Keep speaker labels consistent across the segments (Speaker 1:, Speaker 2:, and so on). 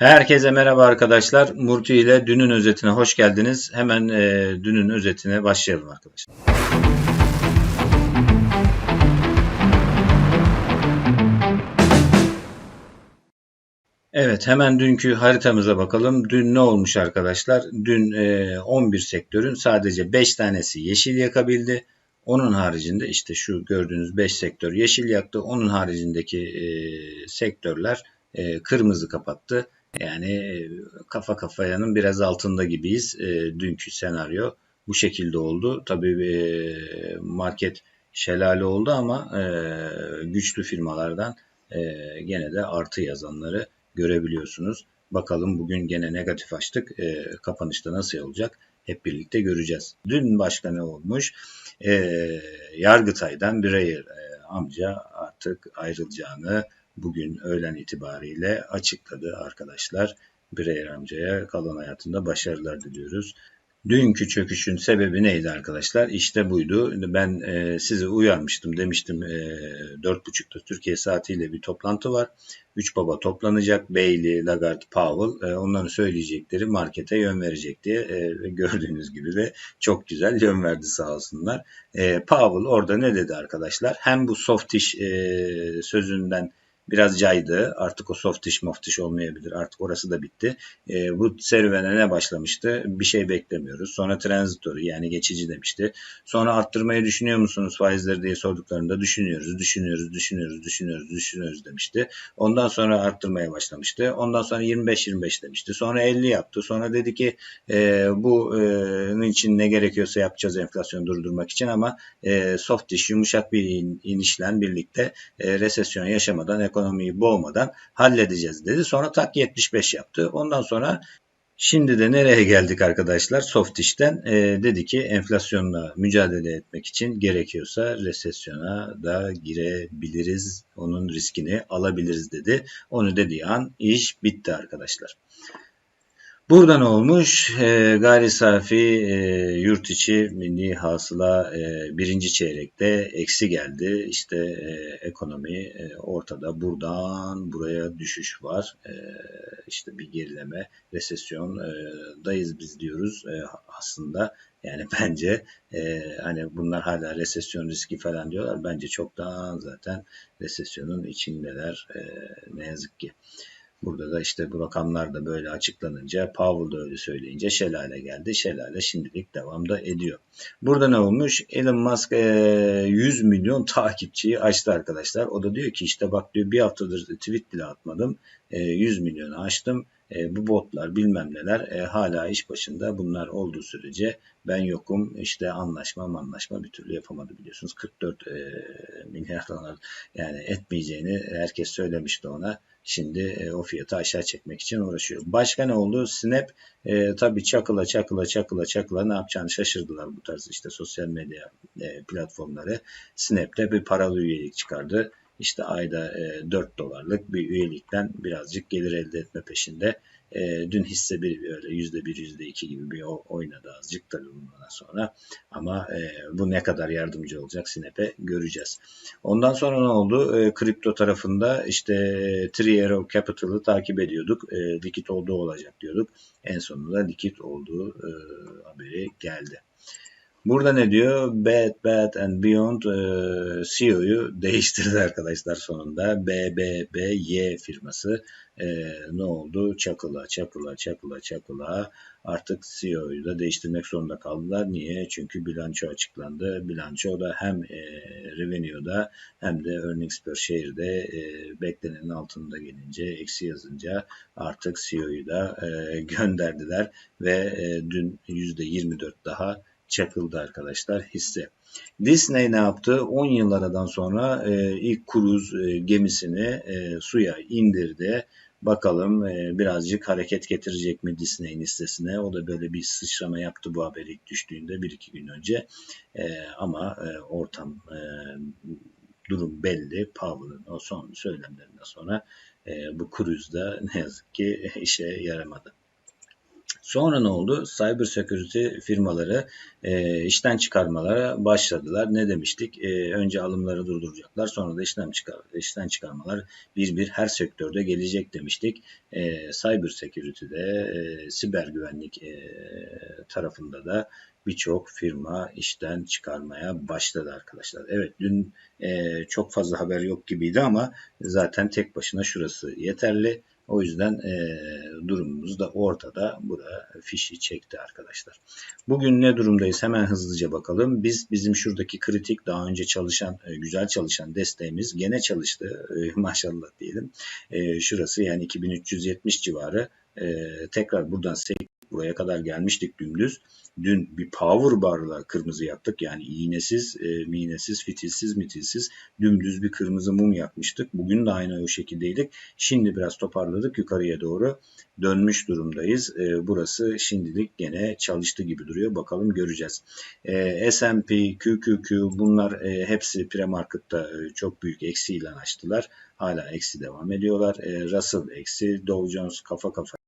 Speaker 1: Herkese merhaba arkadaşlar. Murti ile dünün özetine hoş geldiniz. Hemen e, dünün özetine başlayalım arkadaşlar. Evet hemen dünkü haritamıza bakalım. Dün ne olmuş arkadaşlar? Dün e, 11 sektörün sadece 5 tanesi yeşil yakabildi. Onun haricinde işte şu gördüğünüz 5 sektör yeşil yaktı. Onun haricindeki e, sektörler e, kırmızı kapattı. Yani e, kafa kafayanın biraz altında gibiyiz. E, dünkü senaryo bu şekilde oldu. Tabii e, market şelale oldu ama e, güçlü firmalardan e, gene de artı yazanları görebiliyorsunuz. Bakalım bugün gene negatif açtık. E, kapanışta nasıl olacak? Hep birlikte göreceğiz. Dün başka ne olmuş? E, Yargıtay'dan Breyer e, amca artık ayrılacağını bugün öğlen itibariyle açıkladı arkadaşlar. Breyer amcaya kalan hayatında başarılar diliyoruz. Dünkü çöküşün sebebi neydi arkadaşlar? İşte buydu. Ben e, sizi uyarmıştım. Demiştim e, 4.30'da Türkiye saatiyle bir toplantı var. Üç baba toplanacak. Bailey, Lagarde, Powell. E, onların söyleyecekleri markete yön verecek diye. E, gördüğünüz gibi de çok güzel yön verdi sağ olsunlar. E, Powell orada ne dedi arkadaşlar? Hem bu softish e, sözünden biraz caydı. Artık o soft dish moft dish olmayabilir. Artık orası da bitti. E, bu serüvene ne başlamıştı? Bir şey beklemiyoruz. Sonra transitory yani geçici demişti. Sonra arttırmayı düşünüyor musunuz faizleri diye sorduklarında düşünüyoruz, düşünüyoruz, düşünüyoruz, düşünüyoruz, düşünüyoruz demişti. Ondan sonra arttırmaya başlamıştı. Ondan sonra 25-25 demişti. Sonra 50 yaptı. Sonra dedi ki e, bu e, için ne gerekiyorsa yapacağız enflasyonu durdurmak için ama e, soft dish yumuşak bir in, inişle birlikte e, resesyon yaşamadan ekonomi ekonomiyi boğmadan halledeceğiz dedi. Sonra tak 75 yaptı. Ondan sonra Şimdi de nereye geldik arkadaşlar? Soft işten e, dedi ki enflasyonla mücadele etmek için gerekiyorsa resesyona da girebiliriz. Onun riskini alabiliriz dedi. Onu dediği an iş bitti arkadaşlar. Burada ne olmuş? E, gayri safi e, yurt içi milli hasıla e, birinci çeyrekte eksi geldi. İşte e, ekonomi e, ortada. Buradan buraya düşüş var. E, işte bir gerileme, resesyondayız biz diyoruz e, aslında. Yani bence e, hani bunlar hala resesyon riski falan diyorlar. Bence çoktan zaten resesyonun içindeler e, ne yazık ki. Burada da işte bu rakamlar da böyle açıklanınca Powell da öyle söyleyince şelale geldi. Şelale şimdilik devamda ediyor. Burada ne olmuş? Elon Musk e, 100 milyon takipçiyi açtı arkadaşlar. O da diyor ki işte bak diyor bir haftadır tweet bile atmadım. E, 100 milyonu açtım. E, bu botlar bilmem neler e, hala iş başında bunlar olduğu sürece ben yokum işte anlaşma anlaşma bir türlü yapamadı biliyorsunuz 44 e, milyar dolar yani etmeyeceğini herkes söylemişti ona Şimdi e, o fiyatı aşağı çekmek için uğraşıyor. Başka ne oldu? Snap e, tabii çakıla çakıla çakıla çakıla ne yapacağını şaşırdılar bu tarz işte sosyal medya e, platformları. Snap'te bir paralı üyelik çıkardı. İşte ayda e, 4 dolarlık bir üyelikten birazcık gelir elde etme peşinde. E, dün hisse bir öyle yüzde bir yüzde iki gibi bir oynadı azıcık tabii bundan sonra. Ama e, bu ne kadar yardımcı olacak Sinep'e göreceğiz. Ondan sonra ne oldu? E, kripto tarafında işte Three Arrow Capital'ı takip ediyorduk. E, likit olduğu olacak diyorduk. En sonunda likit olduğu e, haberi geldi. Burada ne diyor? Bad, Bad and Beyond e, CEO'yu değiştirdi arkadaşlar sonunda. BBBY firması e, ne oldu? Çakıla, çakıla, çakıla, çakıla artık CEO'yu da değiştirmek zorunda kaldılar. Niye? Çünkü bilanço açıklandı. Bilanço da hem e, revenue'da hem de earnings per share'de e, beklenenin altında gelince, eksi yazınca artık CEO'yu da e, gönderdiler ve e, dün %24 daha çakıldı arkadaşlar hisse. Disney ne yaptı? 10 yıl aradan sonra e, ilk kruz e, gemisini e, suya indirdi. Bakalım e, birazcık hareket getirecek mi Disney'in listesine. O da böyle bir sıçrama yaptı bu haber ilk düştüğünde bir iki gün önce. E, ama e, ortam e, durum belli. Powell'ın o son söylemlerinden sonra e, bu kruzda ne yazık ki işe yaramadı. Sonra ne oldu? Cyber security firmaları e, işten çıkarmalara başladılar. Ne demiştik? E, önce alımları durduracaklar. Sonra da işten, çıkar, işten çıkarmalar bir bir her sektörde gelecek demiştik. E, cyber security'de, e, siber güvenlik e, tarafında da birçok firma işten çıkarmaya başladı arkadaşlar. Evet dün e, çok fazla haber yok gibiydi ama zaten tek başına şurası yeterli. O yüzden e, durumumuz da ortada. Burada fişi çekti arkadaşlar. Bugün ne durumdayız? Hemen hızlıca bakalım. Biz bizim şuradaki kritik daha önce çalışan, e, güzel çalışan desteğimiz gene çalıştı. E, maşallah diyelim. E, şurası yani 2370 civarı. E, tekrar buradan buraya kadar gelmiştik dümdüz. Dün bir power barla kırmızı yaktık. Yani iğnesiz, e, miğnesiz, fitilsiz, mitilsiz dümdüz bir kırmızı mum yakmıştık. Bugün de aynı o şekildeydik. Şimdi biraz toparladık yukarıya doğru dönmüş durumdayız. E, burası şimdilik gene çalıştı gibi duruyor. Bakalım göreceğiz. E, S&P, QQQ bunlar e, hepsi premarket'ta e, çok büyük eksiyle açtılar. Hala eksi devam ediyorlar. E, Russell eksi, Dow Jones kafa kafa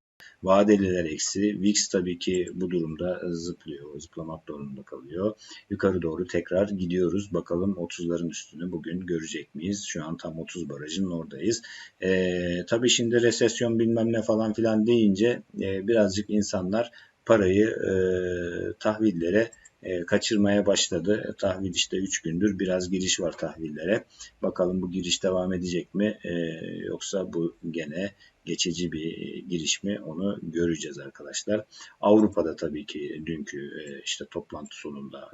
Speaker 1: Vadeliler eksi. VIX tabii ki bu durumda zıplıyor. Zıplamak durumunda kalıyor. Yukarı doğru tekrar gidiyoruz. Bakalım 30'ların üstünü bugün görecek miyiz? Şu an tam 30 barajının oradayız. Ee, tabii şimdi resesyon bilmem ne falan filan deyince e, birazcık insanlar parayı e, tahvillere e, kaçırmaya başladı. Tahvil işte 3 gündür biraz giriş var tahvillere. Bakalım bu giriş devam edecek mi e, yoksa bu gene geçici bir giriş mi onu göreceğiz arkadaşlar. Avrupa'da tabii ki dünkü e, işte toplantı sonunda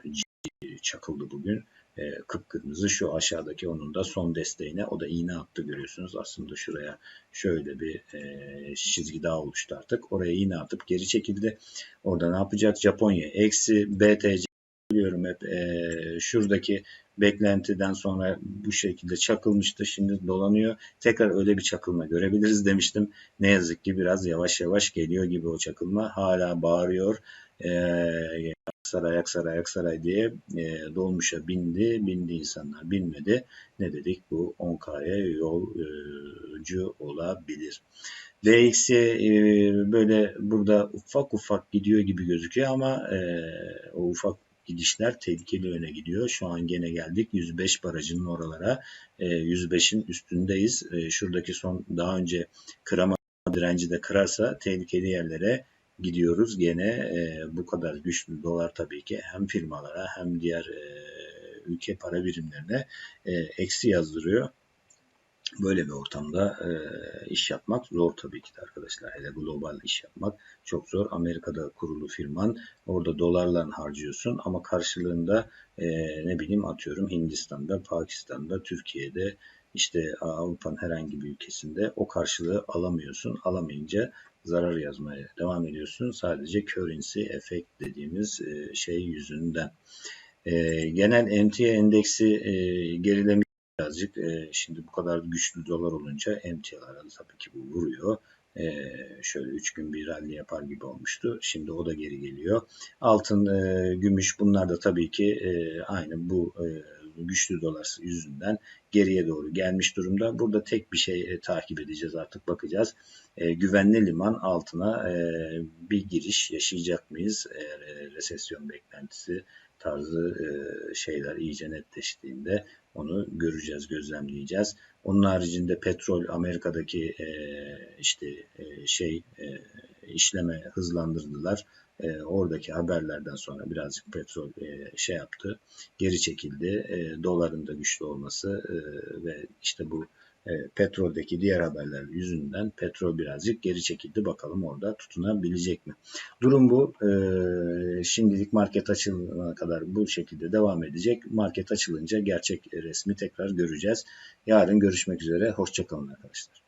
Speaker 1: çakıldı bugün. E, kıpkırmızı şu aşağıdaki onun da son desteğine o da iğne attı görüyorsunuz. Aslında şuraya şöyle bir e, çizgi daha oluştu artık. Oraya iğne atıp geri çekildi. Orada ne yapacak? Japonya eksi BTC biliyorum hep e, şuradaki beklentiden sonra bu şekilde çakılmıştı. Şimdi dolanıyor. Tekrar öyle bir çakılma görebiliriz demiştim. Ne yazık ki biraz yavaş yavaş geliyor gibi o çakılma. Hala bağırıyor. Ee, Aksaray, Aksaray, Aksaray diye e, dolmuşa bindi. Bindi insanlar binmedi. Ne dedik? Bu 10K'ya yolcu olabilir. DX'e e, böyle burada ufak ufak gidiyor gibi gözüküyor ama e, o ufak gidişler tehlikeli yöne gidiyor. Şu an gene geldik 105 barajının oralara. E, 105'in üstündeyiz. E, şuradaki son daha önce kırama direnci de kırarsa tehlikeli yerlere gidiyoruz. Gene e, bu kadar güçlü dolar tabii ki hem firmalara hem diğer e, ülke para birimlerine e, eksi yazdırıyor. Böyle bir ortamda e, iş yapmak zor tabii ki de arkadaşlar. Hele global iş yapmak çok zor. Amerika'da kurulu firman orada dolarla harcıyorsun ama karşılığında e, ne bileyim atıyorum Hindistan'da, Pakistan'da, Türkiye'de işte Avrupa'nın herhangi bir ülkesinde o karşılığı alamıyorsun. Alamayınca zarar yazmaya devam ediyorsun. Sadece currency effect dediğimiz şey yüzünden. Genel MTA endeksi e, birazcık. E, şimdi bu kadar güçlü dolar olunca emtialara tabii ki bu vuruyor. E, şöyle 3 gün bir rally yapar gibi olmuştu. Şimdi o da geri geliyor. Altın, e, gümüş bunlar da tabii ki e, aynı bu e, güçlü dolar yüzünden geriye doğru gelmiş durumda. Burada tek bir şey e, takip edeceğiz artık bakacağız. E, güvenli liman altına e, bir giriş yaşayacak mıyız? E, resesyon beklentisi tarzı e, şeyler iyice netleştiğinde onu göreceğiz, gözlemleyeceğiz. Onun haricinde petrol Amerika'daki e, işte e, şey işleme hızlandırdılar. Oradaki haberlerden sonra birazcık petrol şey yaptı, geri çekildi. E, doların da güçlü olması ve işte bu e, petroldeki diğer haberler yüzünden petrol birazcık geri çekildi. Bakalım orada tutunabilecek mi? Durum bu. E, şimdilik market açılana kadar bu şekilde devam edecek. Market açılınca gerçek resmi tekrar göreceğiz. Yarın görüşmek üzere. Hoşçakalın arkadaşlar.